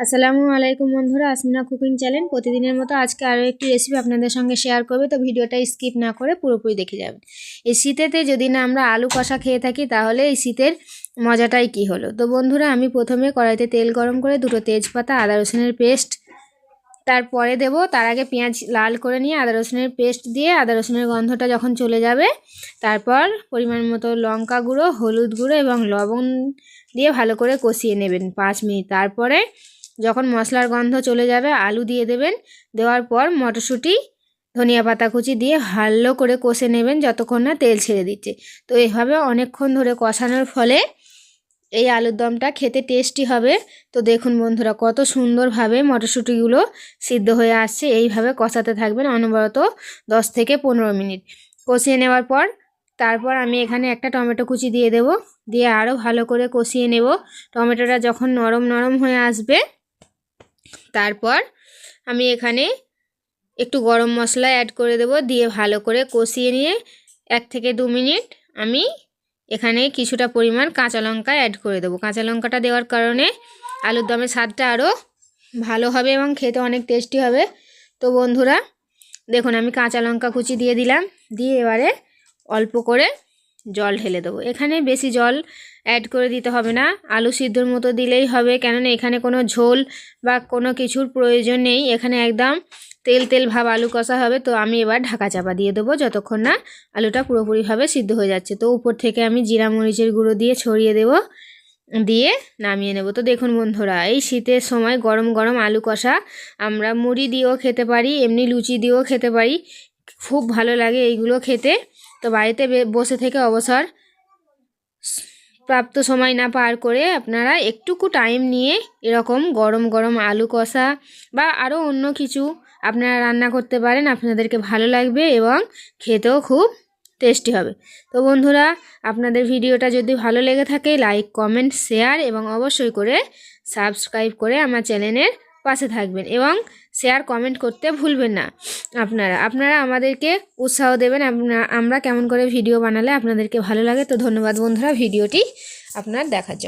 আসসালামু আলাইকুম বন্ধুরা, আসমিনা কুকিং চ্যানেল। প্রতিদিনের মতো আজকে আরও একটি রেসিপি আপনাদের সঙ্গে শেয়ার করবে। তো ভিডিওটা স্কিপ না করে পুরোপুরি দেখে যাবেন। এই শীতেতে যদি না আমরা আলু কষা খেয়ে থাকি, তাহলে এই শীতের মজাটাই কি হলো? তো বন্ধুরা, আমি প্রথমে কড়াইতে তেল গরম করে দুটো তেজপাতা, আদা রসুনের পেস্ট তারপরে দেব তার আগে পেঁয়াজ লাল করে নিয়ে আদা রসুনের পেস্ট দিয়ে আদা রসুনের গন্ধটা যখন চলে যাবে, তারপর পরিমাণ মতো লঙ্কা গুঁড়ো, হলুদ গুঁড়ো এবং লবণ দিয়ে ভালো করে কষিয়ে নেবেন পাঁচ মিনিট। তারপরে যখন মশলার গন্ধ চলে যাবে, আলু দিয়ে দেবেন। দেওয়ার পর মটরশুঁটি, ধনিয়া পাতা কুচি দিয়ে ভালো করে কষে নেবেন যতক্ষণ না তেল ছেড়ে দিচ্ছে। তো এভাবে অনেকক্ষণ ধরে কষানোর ফলে এই আলুর দমটা খেতে টেস্টি হবে। তো দেখুন বন্ধুরা, কত সুন্দরভাবে মটরশুঁটিগুলো সিদ্ধ হয়ে আসছে। এইভাবে কষাতে থাকবেন অনবরত দশ থেকে পনেরো মিনিট। কষিয়ে নেওয়ার পর তারপর আমি এখানে একটা টমেটো কুচি দিয়ে দেব। দিয়ে আরও ভালো করে কষিয়ে নেব। টমেটোটা যখন নরম নরম হয়ে আসবে তারপর আমি এখানে একটু গরম মশলা অ্যাড করে দেব, দিয়ে ভালো করে কষিয়ে নিয়ে এক থেকে দু মিনিট আমি এখানে কিছুটা পরিমাণ কাঁচা লঙ্কা অ্যাড করে দেবো। কাঁচা লঙ্কাটা দেওয়ার কারণে আলুর দমের স্বাদটা আরও ভালো হবে এবং খেতে অনেক টেস্টি হবে। তো বন্ধুরা, দেখুন আমি কাঁচা লঙ্কা কুচি দিয়ে দিলাম, দিয়ে এবারে অল্প করে জল ঢেলে দেবো। এখানে বেশি জল অ্যাড করে দিতে হবে না। আলু সিদ্ধর মতো দিলেই হবে, কেননা এখানে কোনো ঝোল বা কোনো কিছুর প্রয়োজন নেই। এখানে একদম তেল তেল ভাব আলু কষা হবে, তো আমি এবার ঢাকা চাপা দিয়ে দেবো যতক্ষণ না আলুটা পুরোপুরিভাবে সিদ্ধ হয়ে যাচ্ছে। তো উপর থেকে আমি জিরা মরিচের গুঁড়ো দিয়ে ছড়িয়ে দেব, দিয়ে নামিয়ে নেব। তো দেখুন বন্ধুরা, এই শীতের সময় গরম গরম আলু কষা আমরা মুড়ি দিয়েও খেতে পারি, এমনি লুচি দিয়েও খেতে পারি। খুব ভালো লাগে এইগুলো খেতে। তো বাড়িতে বসে থেকে অবসর। প্রাপ্ত সময় না পার করে আপনারা একটুকু টাইম নিয়ে এরকম গরম গরম আলু কষা বা আরও অন্য কিছু আপনারা রান্না করতে পারেন। আপনাদেরকে ভালো লাগবে এবং খেতেও খুব টেস্টি হবে। তো বন্ধুরা, আপনাদের ভিডিওটা যদি ভালো লেগে থাকে লাইক কমেন্ট শেয়ার এবং অবশ্যই করে সাবস্ক্রাইব করে আমার চ্যানেলের পাশে থাকবেন এবং শেয়ার কমেন্ট করতে ভুলবেন না। আপনারা আপনারা আমাদেরকে উৎসাহ দেবেন আমরা কেমন করে ভিডিও বানালে আপনাদেরকে ভালো লাগে। তো ধন্যবাদ বন্ধুরা, ভিডিওটি আপনার দেখার জন্য।